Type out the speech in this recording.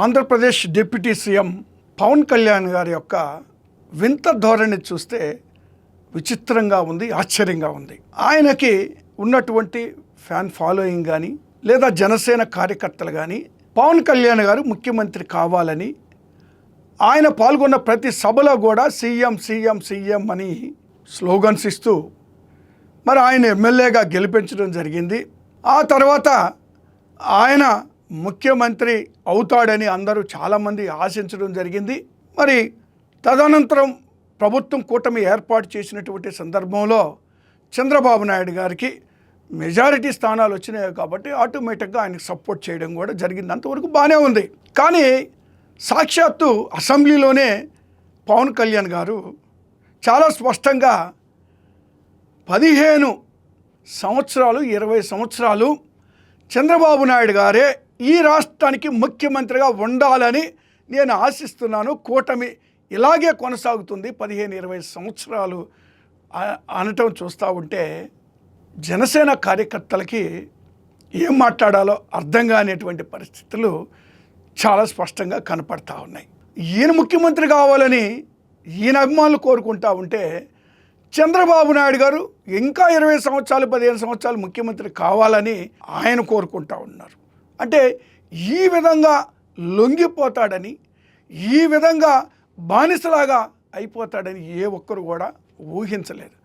Andhra Pradesh deputy CM Pawan Kalyan గారి యొక్క వింత ధోరణి చూస్తే విచిత్రంగా ఉంది ఆశ్చర్యంగా ఉంది. ఆయనకి ఉన్నటువంటి ఫ్యాన్ ఫాలోయింగ్ కానీ లేదా జనసేన కార్యకర్తలు కానీ పవన్ కళ్యాణ్ గారు ముఖ్యమంత్రి కావాలని ఆయన పాల్గొన్న ప్రతి సభలో కూడా సీఎం సీఎం సీఎం అని స్లోగన్స్ ఇస్తూ మరి ఆయన ఎమ్మెల్యేగా గెలిపించడం జరిగింది. ఆ తర్వాత ఆయన ముఖ్యమంత్రి అవుతాడని అందరూ చాలామంది ఆశించడం జరిగింది. మరి తదనంతరం ప్రభుత్వం కూటమి ఏర్పాటు చేసినటువంటి సందర్భంలో చంద్రబాబు నాయుడు గారికి మెజారిటీ స్థానాలు వచ్చినాయి కాబట్టి ఆటోమేటిక్గా ఆయనకు సపోర్ట్ చేయడం కూడా జరిగింది. అంతవరకు బాగానే ఉంది. కానీ సాక్షాత్తు అసెంబ్లీలోనే పవన్ కళ్యాణ్ గారు చాలా స్పష్టంగా పదిహేను సంవత్సరాలు ఇరవై సంవత్సరాలు చంద్రబాబు నాయుడు గారే ఈ రాష్ట్రానికి ముఖ్యమంత్రిగా ఉండాలని నేను ఆశిస్తున్నాను. కూటమి ఇలాగే కొనసాగుతుంది పదిహేను ఇరవై సంవత్సరాలు అనటం చూస్తూ ఉంటే జనసేన కార్యకర్తలకి ఏం మాట్లాడాలో అర్థం కానిటువంటి పరిస్థితులు చాలా స్పష్టంగా కనపడతా ఉన్నాయి. ఈయన ముఖ్యమంత్రి కావాలని ఈయన అభిమానులు కోరుకుంటా ఉంటే చంద్రబాబు నాయుడు గారు ఇంకా ఇరవై సంవత్సరాలు పదిహేను సంవత్సరాలు ముఖ్యమంత్రి కావాలని ఆయన కోరుకుంటా ఉన్నారు. అంటే ఈ విధంగా లొంగిపోతాడని ఈ విధంగా బానిసలాగా అయిపోతాడని ఏ ఒక్కరు కూడా ఊహించలేదు